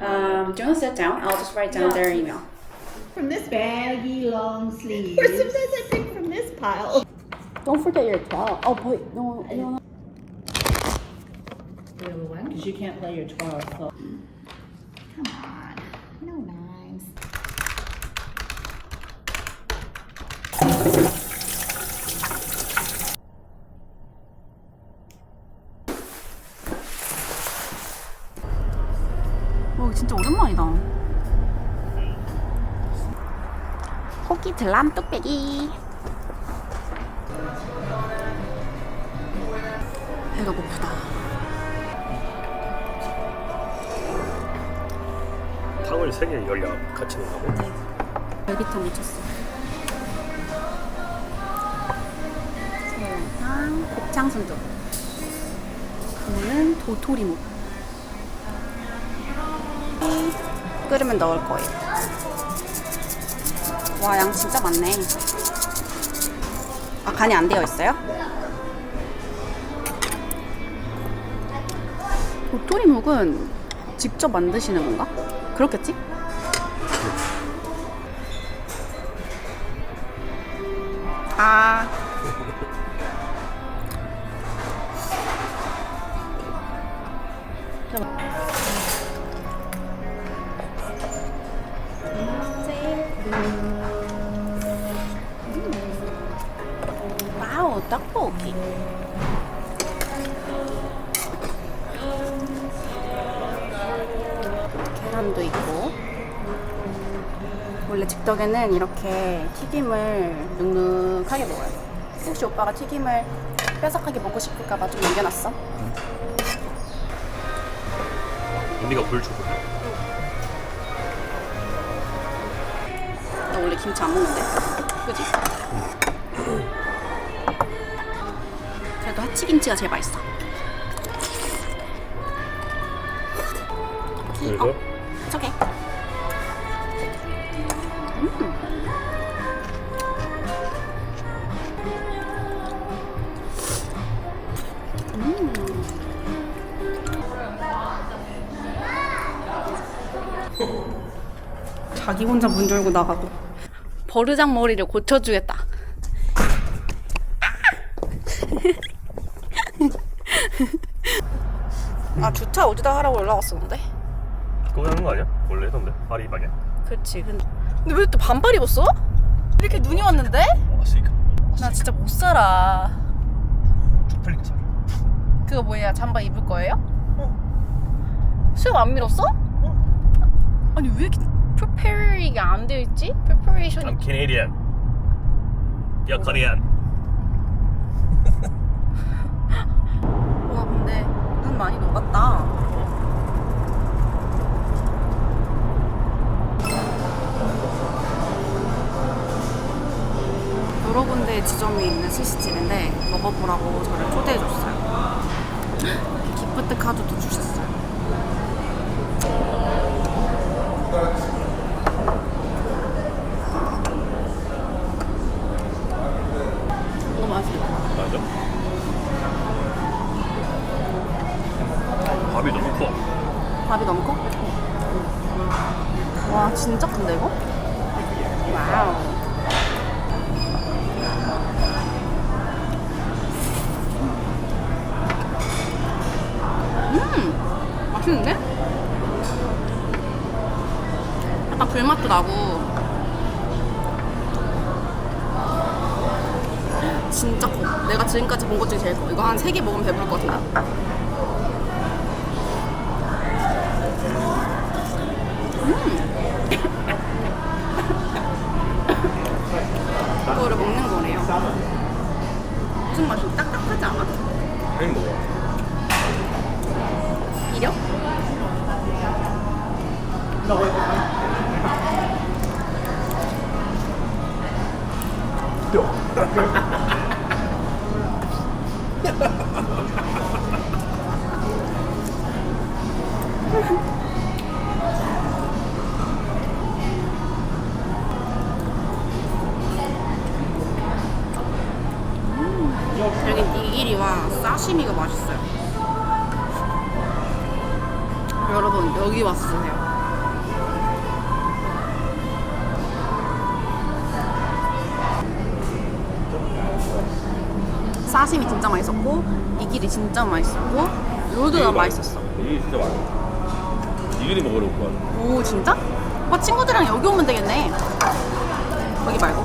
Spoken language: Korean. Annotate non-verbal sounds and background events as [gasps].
Um, sit down. I'll just write down their email. From this baggy long sleeve. Or sometimes I pick from this pile. Don't forget your 12. Oh, wait, no, no, no. The other one. Because you can't play your 12. So. Come on. 호기 들람 뚝배기. 배가 고프다. 탕을 세개 열려 같이 넣는다고? 갈비탕 미쳤어. 새우탕, 곱창 순두. 이거는 도토리묵. 끓으면 넣을 거예요. 와, 양 진짜 많네. 아, 간이 안 되어 있어요? 도토리묵은 직접 만드시는 건가? 그렇겠지? 아. 와 떡볶이. 계란도 있고. 원래 즉석에는 이렇게 튀김을 눅눅하게 먹어요. 혹시 오빠가 튀김을 뾰족하게 먹고 싶을까봐 좀 남겨놨어. 언니가 보여주고 나 원래 김치 안 먹는데. 그지? 그 래도 하치김치가 제일 맛있어. 그래서 어, 저게. 음. 자기 혼자 문 열고 나가고 버르장 머리를 고쳐주겠다. 아 주차 어디다 하라고 연락 왔었는데? 그거 하는 거 아니야? 원래 했던데 파리바게 그렇지. 근데, 근데 왜 또 반팔 입었어? 이렇게 눈이 왔는데? 왔으니까 나 진짜 못 살아. 쪽팔리게 살아 그거 뭐야? 잠바 입을 거예요? 수염 안 밀었어? 아니 왜 이렇게 프리페리가 안 되어 있지? 프리퍼레이션이 I'm Canadian You're Korean [laughs] 와 근데 눈 많이 녹았다. 여러 군데 지점이 있는 스시집인데 먹어보라고 저를 초대해줬어요. [gasps] 기프트 카드도 주셨어요. 와우. 음 맛있는데? 약간 불맛도 나고. 진짜 커. 내가 지금까지 본 것 중에 제일 커. 이거 한세개 먹으면 배부를 것 같아 이 거래요. 무슨 맛이 딱딱하지 않아? 아니 뭐 비려? 여 니기리와 사시미가 맛있어요. 여러분 여기 왔으세요. 사시미 진짜 맛있었고 니기리 진짜 맛있었고 로드가 맛있었어. 이게 진짜 맛있어. 니기리 먹으러 올 거야. 오 진짜? 오빠 친구들이랑 여기 오면 되겠네. 거기 말고.